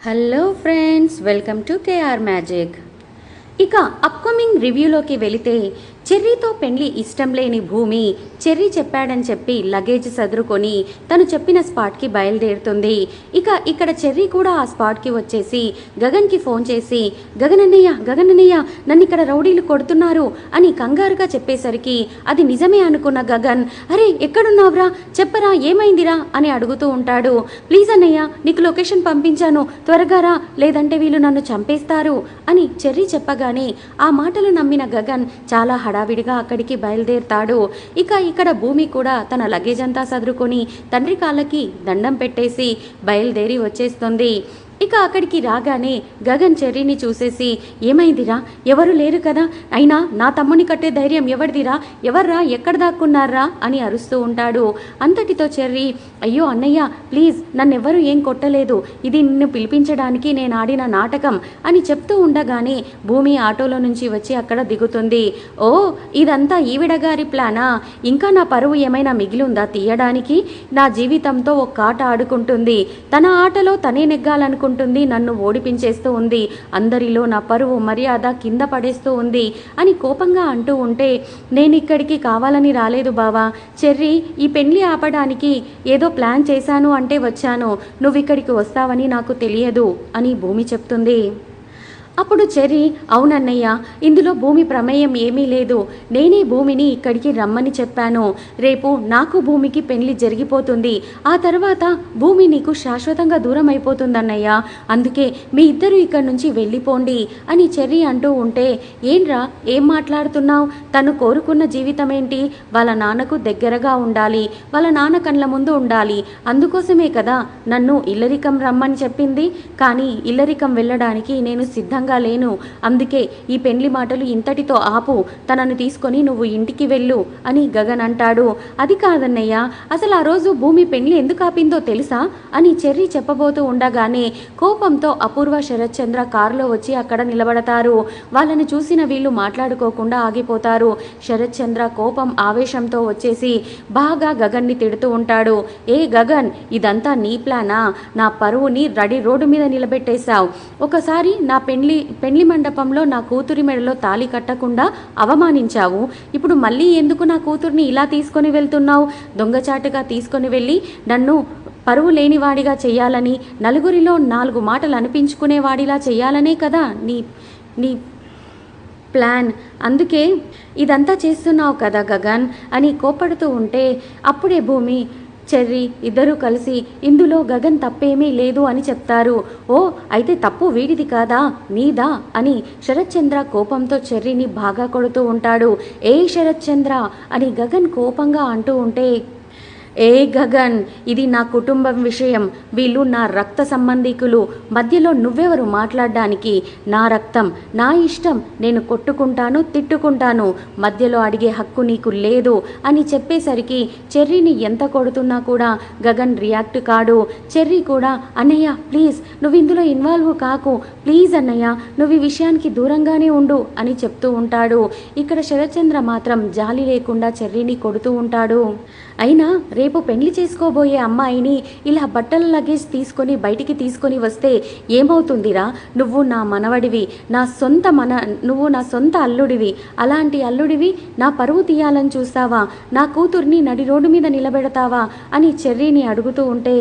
Hello friends welcome to KR magic ఇక upcoming రివ్యూలోకి వెళితే చెర్రీతో పెళ్ళి ఇష్టం లేని భూమి చెర్రీ చెప్పాడని చెప్పి లగేజ్ సదురుకొని తను చెప్పిన స్పాట్కి బయలుదేరుతుంది. ఇక ఇక్కడ చెర్రీ కూడా ఆ స్పాట్కి వచ్చేసి గగన్కి ఫోన్ చేసి గగనన్నయ్య గగనన్నయ్య నన్ను ఇక్కడ రౌడీలు కొడుతున్నారు అని కంగారుగా చెప్పేసరికి అది నిజమే అనుకున్న గగన్. అరే ఎక్కడున్నావురా? చెప్పరా ఏమైందిరా? అని అడుగుతూ ఉంటాడు. ప్లీజ్ అన్నయ్య నీకు లొకేషన్ పంపించాను. త్వరగా రా లేదంటే వీళ్ళు నన్ను చంపేస్తారు అని చెర్రీ చెప్పగానే ఆ మాటలు నమ్మిన గగన్ చాలా హడావిడిగా అక్కడికి బయలుదేరుతాడు. ఇక ఇక్కడ భూమి కూడా తన లగేజ్ అంతా సదురుకొని తండ్రి కాళ్ళకి దండం పెట్టేసి బయలుదేరి వచ్చేస్తుంది. ఇక అక్కడికి రాగానే గగన్ చెర్రీని చూసేసి ఏమైందిరా? ఎవరు లేరు కదా? అయినా నా తమ్ముని కట్టే ధైర్యం ఎవరిదిరా? ఎవర్రా? ఎక్కడ దాక్కున్నారా? అని అరుస్తూ ఉంటాడు. అంతటితో చెర్రీ అయ్యో అన్నయ్య ప్లీజ్ నన్నెవ్వరూ ఏం కొట్టలేదు. ఇది నిన్ను పిలిపించడానికి నేను ఆడిన నాటకం అని చెప్తూ ఉండగానే భూమి ఆటోలో నుంచి వచ్చి అక్కడ దిగుతుంది. ఓ ఇదంతా ఈవిడ గారి ప్లానా? ఇంకా నా పరువు ఏమైనా మిగిలిందా తీయడానికి? నా జీవితంతో ఒక ఆట ఆడుకుంటుంది. తన ఆటలో తనే నెగ్గాలనుకుంటుంది నన్ను ఓడిపించేస్తూ ఉంది అందరిలో నా పరువు మర్యాద కింద పడేస్తూ ఉంది అని కోపంగా అంటూ ఉంటే నేను ఇక్కడికి కావాలని రాలేదు బావా. చెర్రీ ఈ పెళ్ళి ఆపడానికి ఏదో ప్లాన్ చేశాను అంటే వచ్చాను. నువ్వు ఇక్కడికి వస్తావని నాకు తెలియదు అని భూమి చెప్తుంది. అప్పుడు చెర్రీ అవునన్నయ్య ఇందులో భూమి ప్రమేయం ఏమీ లేదు. నేనే భూమిని ఇక్కడికి రమ్మని చెప్పాను. రేపు నాకు భూమికి పెళ్ళి జరిగిపోతుంది. ఆ తర్వాత భూమి నీకు శాశ్వతంగా దూరం అయిపోతుందన్నయ్య అందుకే మీ ఇద్దరు ఇక్కడి నుంచి వెళ్ళిపోండి అని చెర్రీ అంటూ ఉంటే ఏంట్రా ఏం మాట్లాడుతున్నావు? తను కోరుకున్న జీవితం ఏంటి వాళ్ళ నాన్నకు దగ్గరగా ఉండాలి. వాళ్ళ నాన్న కళ్ళ ముందు ఉండాలి. అందుకోసమే కదా నన్ను ఇల్లరికం రమ్మని చెప్పింది. కానీ ఇల్లరికం వెళ్ళడానికి నేను సిద్ధంగా లేను. అందుకే ఈ పెండ్లి మాటలు ఇంతటితో ఆపు. తనను తీసుకొని నువ్వు ఇంటికి వెళ్ళు అని గగన్ అంటాడు. అది కాదన్నయ్య అసలు ఆ రోజు భూమి పెండ్లి ఎందుకు ఆపిందో తెలుసా? అని చెర్రి చెప్పబోతూ ఉండగానే కోపంతో అపూర్వ శరత్ చంద్ర కారులో వచ్చి అక్కడ నిలబడతారు. వాళ్ళని చూసిన వీళ్ళు మాట్లాడుకోకుండా ఆగిపోతారు. శరత్ చంద్ర కోపం ఆవేశంతో వచ్చేసి బాగా గగన్ని తిడుతూ ఉంటాడు. ఏ గగన్ ఇదంతా నీ ప్లానా? నా పరువుని రడి రోడ్డు మీద నిలబెట్టేశావు. ఒకసారి నా పెండ్లి పెళ్ళి పెళ్ళి మండపంలో నా కూతురి మెడలో తాళి కట్టకుండా అవమానించావు. ఇప్పుడు మళ్ళీ ఎందుకు నా కూతుర్ని ఇలా తీసుకొని వెళ్తున్నావు? దొంగచాటుగా తీసుకొని వెళ్ళి నన్ను పరువు లేనివాడిగా చేయాలని నలుగురిలో నాలుగు మాటలు అనిపించుకునేవాడిలా చేయాలనే కదా నీ నీ ప్లాన్. అందుకే ఇదంతా చేస్తున్నావు కదా గగన్ అని కోపడుతూ ఉంటే అప్పుడే భూమి చెర్రీ ఇద్దరూ కలిసి ఇందులో గగన్ తప్పేమీ లేదు అని చెప్తారు. ఓ అయితే తప్పు వీడిది కాదా? నీదా? అని శరత్చంద్ర కోపంతో చెర్రీని బాగా కొడుతూ ఉంటాడు. ఏ శరత్చంద్ర అని గగన్ కోపంగా అంటూ ఉంటే ఏ గగన్ ఇది నా కుటుంబం విషయం. వీళ్ళు నా రక్త సంబంధికులు. మధ్యలో నువ్వెవరు మాట్లాడడానికి? నా రక్తం నా ఇష్టం. నేను కొట్టుకుంటాను తిట్టుకుంటాను. మధ్యలో అడిగే హక్కు నీకు లేదు అని చెప్పేసరికి చెర్రీని ఎంత కొడుతున్నా కూడా గగన్ రియాక్ట్ కాడు. చెర్రీ కూడా అన్నయ్య ప్లీజ్ నువ్వు ఇందులో ఇన్వాల్వ్ కాకు. ప్లీజ్ అన్నయ్య నువ్వు ఈ విషయానికి దూరంగానే ఉండు అని చెప్తూ ఉంటాడు. ఇక్కడ శరత్చంద్ర మాత్రం జాలి లేకుండా చెర్రీని కొడుతూ ఉంటాడు. అయినా రేపు పెళ్ళి చేసుకోబోయే అమ్మాయిని ఇలా బట్టల లగేజ్ తీసుకొని బయటికి తీసుకొని వస్తే ఏమవుతుందిరా? నువ్వు నా మనవడివి నా సొంత మన నువ్వు నా సొంత అల్లుడివి. అలాంటి అల్లుడివి నా పరువు తీయాలని చూస్తావా? నా కూతుర్ని నడి రోడ్డు మీద నిలబెడతావా? అని చెర్రీని అడుగుతూ ఉంటే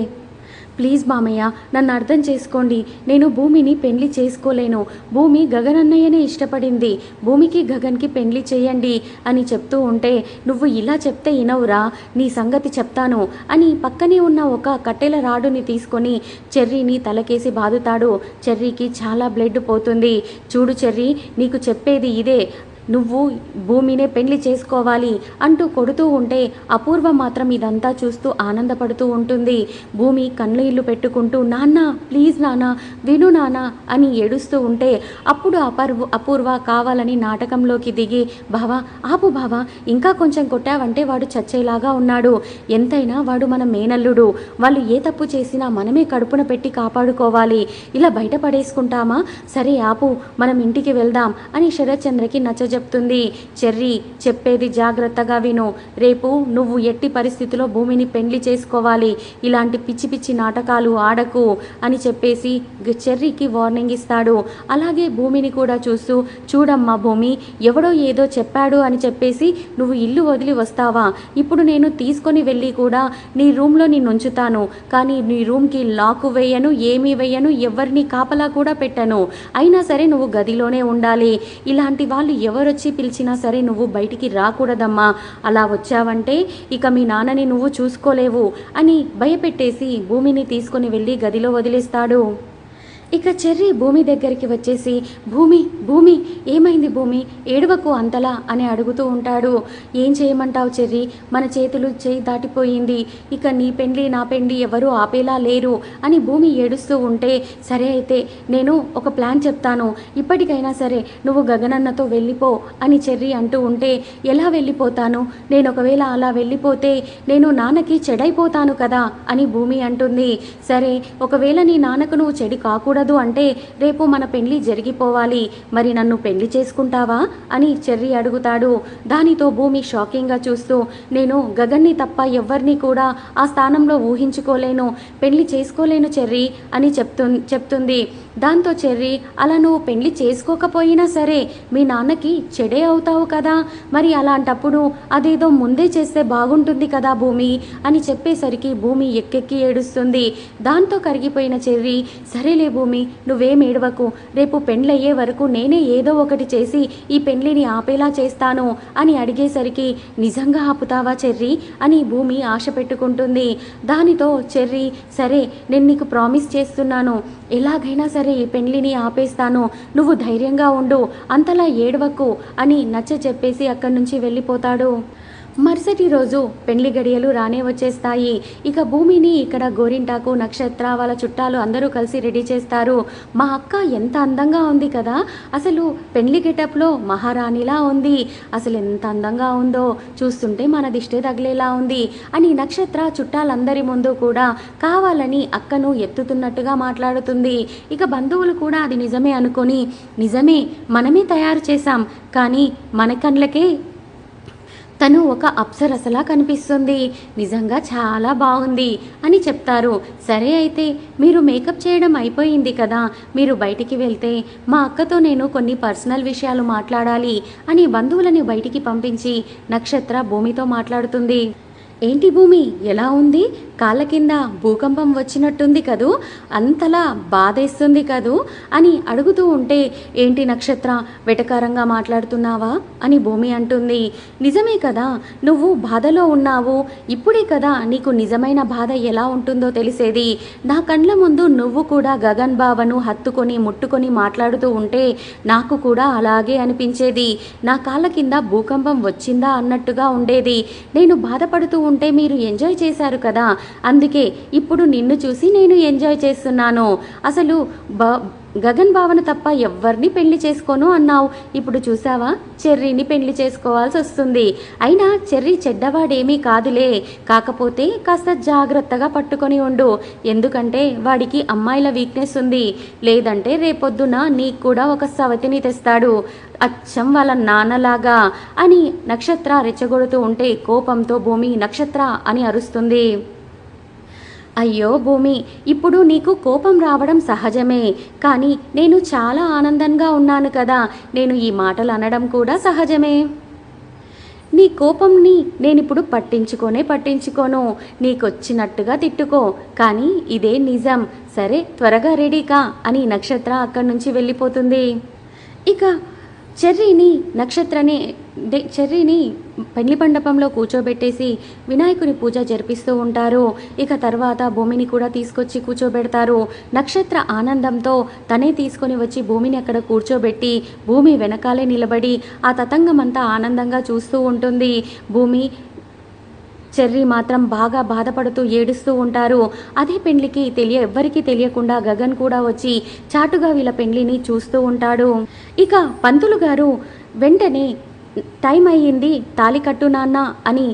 ప్లీజ్ మామయ్య నన్ను అర్థం చేసుకోండి. నేను భూమిని పెళ్ళి చేసుకోలేను. భూమి గగనన్నయ్యనే ఇష్టపడింది. భూమికి గగన్కి పెళ్ళి చేయండి అని చెప్తూ ఉంటే నువ్వు ఇలా చెప్తే ఇనవురా నీ సంగతి చెప్తాను అని పక్కనే ఉన్న ఒక కట్టెల రాడుని తీసుకొని చెర్రీని తలకేసి బాదుతాడు. చెర్రీకి చాలా బ్లడ్ పోతుంది. చూడు చెర్రీ నీకు చెప్పేది ఇదే. నువ్వు భూమినే పెళ్ళి చేసుకోవాలి అంటూ కొడుతూ ఉంటే అపూర్వ మాత్రం ఇదంతా చూస్తూ ఆనందపడుతూ ఉంటుంది. భూమి కళ్ళు పెట్టుకుంటూ నాన్న ప్లీజ్ నాన్న విను నాన్న అని ఏడుస్తూ ఉంటే అప్పుడు అపర్వ అపూర్వ కావాలని నాటకంలోకి దిగి బావా ఆపు బావా ఇంకా కొంచెం కొట్టావంటే వాడు చచ్చేలాగా ఉన్నాడు. ఎంతైనా వాడు మన మేనల్లుడు. వాళ్ళు ఏ తప్పు చేసినా మనమే కడుపున పెట్టి కాపాడుకోవాలి. ఇలా బయటపడేసుకుంటామా సరే ఆపు మనం ఇంటికి వెళ్దాం అని శరత్చంద్రకి నచ్చజెప్ చెప్తుంది. చెర్రీ చెప్పేది జాగ్రత్తగా విను. రేపు నువ్వు ఎట్టి పరిస్థితిలో భూమిని పెండ్లి చేసుకోవాలి. ఇలాంటి పిచ్చి పిచ్చి నాటకాలు ఆడకు అని చెప్పేసి చెర్రీకి వార్నింగ్ ఇస్తాడు. అలాగే భూమిని కూడా చూస్తూ చూడమ్మా భూమి ఎవడో ఏదో చెప్పాడు అని చెప్పేసి నువ్వు ఇల్లు వదిలి వస్తావా? ఇప్పుడు నేను తీసుకొని వెళ్ళి కూడా నీ రూమ్లో నేను ఉంచుతాను. కానీ నీ రూమ్కి లాక్ వేయను ఏమీ వేయను ఎవరిని కాపలా కూడా పెట్టను. అయినా సరే నువ్వు గదిలోనే ఉండాలి. ఇలాంటి వాళ్ళు ఎవరు ఎవరొచ్చి పిలిచినా సరే నువ్వు బయటికి రాకూడదమ్మా. అలా వచ్చావంటే ఇక మీ నాన్నని నువ్వు చూసుకోలేవు అని భయపెట్టేసి భూమిని తీసుకొని వెళ్ళి గదిలో వదిలేస్తాడు. ఇక చెర్రీ భూమి దగ్గరికి వచ్చేసి భూమి భూమి ఏమైంది భూమి? ఏడవకు అంతలా? అని అడుగుతూ ఉంటాడు. ఏం చేయమంటావు చెర్రీ? మన చేతులు చేయి దాటిపోయింది. ఇక నీ పెండ్లి నా పెండ్లి ఎవరూ ఆపేలా లేరు అని భూమి ఏడుస్తూ ఉంటే సరే అయితే నేను ఒక ప్లాన్ చెప్తాను. ఇప్పటికైనా సరే నువ్వు గగనన్నతో వెళ్ళిపో అని చెర్రీ అంటూ ఉంటే ఎలా వెళ్ళిపోతాను? నేను ఒకవేళ అలా వెళ్ళిపోతే నేను నాన్నకి చెడైపోతాను కదా అని భూమి అంటుంది. సరే ఒకవేళ నీ నాన్నకు నువ్వు చెడి కాకూడదు అంటే రేపు మన పెళ్ళి జరిగిపోవాలి. మరి నన్ను పెళ్ళి చేసుకుంటావా? అని చెర్రి అడుగుతాడు. దానితో భూమి షాకింగ్గా చూస్తూ నేను గగన్ని తప్ప ఎవ్వరిని కూడా ఆ స్థానంలో ఊహించుకోలేను. పెళ్ళి చేసుకోలేను చెర్రీ అని చెప్తు చెప్తుంది. దాంతో చెర్రీ అలా నువ్వు పెళ్ళి చేసుకోకపోయినా సరే మీ నాన్నకి చెడే అవుతావు కదా. మరి అలాంటప్పుడు అదేదో ముందే చేస్తే బాగుంటుంది కదా భూమి అని చెప్పేసరికి భూమి ఎక్కెక్కి ఏడుస్తుంది. దాంతో కరిగిపోయిన చెర్రీ సరేలే భూమి నువ్వేం ఏడవకు. రేపు పెండ్లయ్యే వరకు నేనే ఏదో ఒకటి చేసి ఈ పెండ్లిని ఆపేలా చేస్తాను అని అడిగేసరికి నిజంగా ఆపుతావా చెర్రీ అని భూమి ఆశ పెట్టుకుంటుంది. దానితో చెర్రి సరే నేను నీకు ప్రామిస్ చేస్తున్నాను. ఎలాగైనా సరే ఈ పెండ్లిని ఆపేస్తాను. నువ్వు ధైర్యంగా ఉండు. అంతలా ఏడవకు అని నచ్చ చెప్పేసి అక్కడి నుంచి వెళ్ళిపోతాడు. మరుసటి రోజు పెండ్లి గడియలు రానే వచ్చేస్తాయి. ఇక భూమిని ఇక్కడ గోరింటాకు నక్షత్ర వాళ్ళ చుట్టాలు అందరూ కలిసి రెడీ చేస్తారు. మా అక్క ఎంత అందంగా ఉంది కదా! అసలు పెండ్లి గెటప్లో మహారాణిలా ఉంది. అసలు ఎంత అందంగా ఉందో! చూస్తుంటే మన దిష్టే తగిలేలా ఉంది. అని నక్షత్ర చుట్టాలందరి ముందు కూడా కావాలని అక్కను ఎత్తుతున్నట్టుగా మాట్లాడుతుంది. ఇక బంధువులు కూడా అది నిజమే అనుకొని నిజమే మనమే తయారు చేశాం. కానీ మన కండ్లకే తను ఒక అప్సరసలా కనిపిస్తుంది. నిజంగా చాలా బాగుంది అని చెప్తారు. సరే అయితే మీరు మేకప్ చేయడం అయిపోయింది కదా. మీరు బయటికి వెళ్తే మా అక్కతో నేను కొన్ని పర్సనల్ విషయాలు మాట్లాడాలి అని బంధువులని బయటికి పంపించి నక్షత్ర భూమితో మాట్లాడుతుంది. ఏంటి భూమి? ఎలా ఉంది? కాళ్ళ కింద భూకంపం వచ్చినట్టుంది కదూ? అంతలా బాధేస్తుంది కదూ? అని అడుగుతూ ఉంటే ఏంటి నక్షత్ర వెటకారంగా మాట్లాడుతున్నావా? అని భూమి అంటుంది. నిజమే కదా నువ్వు బాధలో ఉన్నావు. ఇప్పుడే కదా నీకు నిజమైన బాధ ఎలా ఉంటుందో తెలిసేది. నా కండ్ల ముందు నువ్వు కూడా గగన్ బావను హత్తుకొని ముట్టుకొని మాట్లాడుతూ ఉంటే నాకు కూడా అలాగే అనిపించేది. నా కాళ్ళ కింద భూకంపం వచ్చిందా అన్నట్టుగా ఉండేది. నేను బాధపడుతూ ఉంటే మీరు ఎంజాయ్ చేశారు కదా? అందుకే ఇప్పుడు నిన్ను చూసి నేను ఎంజాయ్ చేస్తున్నాను. అసలు బ గగన్ భావన తప్ప ఎవ్వరిని పెళ్ళి చేసుకోను అన్నావు. ఇప్పుడు చూసావా చెర్రీని పెళ్ళి చేసుకోవాల్సి వస్తుంది. అయినా చెర్రీ చెడ్డవాడేమీ కాదులే. కాకపోతే కాస్త జాగ్రత్తగా పట్టుకొని ఉండు. ఎందుకంటే వాడికి అమ్మాయిల వీక్నెస్ ఉంది. లేదంటే రేపొద్దున నీకు కూడా ఒక సవతిని తెస్తాడు. అచ్చం వాళ్ళ నాన్నలాగా అని నక్షత్ర రెచ్చగొడుతూ ఉంటే కోపంతో భూమి నక్షత్ర అని అరుస్తుంది. అయ్యో భూమి ఇప్పుడు నీకు కోపం రావడం సహజమే కానీ నేను చాలా ఆనందంగా ఉన్నాను కదా నేను ఈ మాటలు అనడం కూడా సహజమే. నీ కోపంని నేనిప్పుడు పట్టించుకోనే పట్టించుకోను నీకొచ్చినట్టుగా తిట్టుకో కానీ ఇదే నిజం. సరే త్వరగా రెడీకా అని నక్షత్ర అక్కడి నుంచి వెళ్ళిపోతుంది. ఇక చెర్రీని నక్షత్రని దే- చెర్రీని పెళ్ళి మండపంలో కూర్చోబెట్టేసి వినాయకుని పూజ జరిపిస్తూ ఉంటారు. ఇక తర్వాత భూమిని కూడా తీసుకొచ్చి కూర్చోబెడతారు. నక్షత్ర ఆనందంతో తనే తీసుకొని వచ్చి భూమిని అక్కడ కూర్చోబెట్టి భూమి వెనకాలే నిలబడి ఆ తతంగమంతా ఆనందంగా చూస్తూ ఉంటుంది. భూమి చెర్రీ మాత్రం బాగా బాధపడుతూ ఏడుస్తూ ఉంటారు. అదే పెండ్లికి తెలియ ఎవ్వరికీ తెలియకుండా గగన్ కూడా వచ్చి చాటుగా వీళ్ళ పెండ్లిని చూస్తూ ఉంటాడు. ఇక పంతులు గారు వెంటనే టైం అయ్యింది తాలి కట్టు నాన్న అని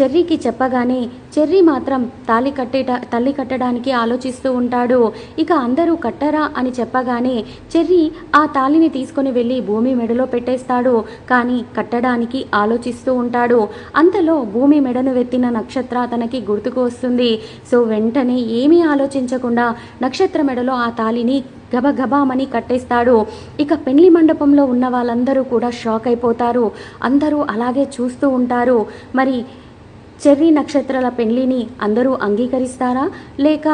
చెర్రీకి చెప్పగానే చెర్రీ మాత్రం తాళి కట్టేట తల్లి కట్టడానికి ఆలోచిస్తూ ఉంటాడు. ఇక అందరూ కట్టరా అని చెప్పగానే చెర్రీ ఆ తాళిని తీసుకొని వెళ్ళి భూమి మెడలో పెట్టేస్తాడు. కానీ కట్టడానికి ఆలోచిస్తూ ఉంటాడు. అంతలో భూమి మెడను వెత్తిన నక్షత్ర తనకి గుర్తుకు వస్తుంది. సో వెంటనే ఏమీ ఆలోచించకుండా నక్షత్ర మెడలో ఆ తాళిని గబగబామని కట్టేస్తాడు. ఇక పెళ్ళి మండపంలో ఉన్న వాళ్ళందరూ కూడా షాక్ అయిపోతారు. అందరూ అలాగే చూస్తూ ఉంటారు. మరి చెర్రీ నక్షత్రాల పెళ్ళిని అందరూ అంగీకరిస్తారా? లేక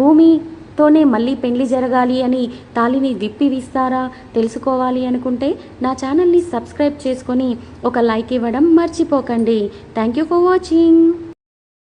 భూమితోనే మళ్ళీ పెళ్ళి జరగాలి అని తాళిని దిప్పివిస్తారా తెలుసుకోవాలి అనుకుంటే నా ఛానల్ని సబ్స్క్రైబ్ చేసుకొని ఒక లైక్ ఇవ్వడం మర్చిపోకండి. Thank you for watching.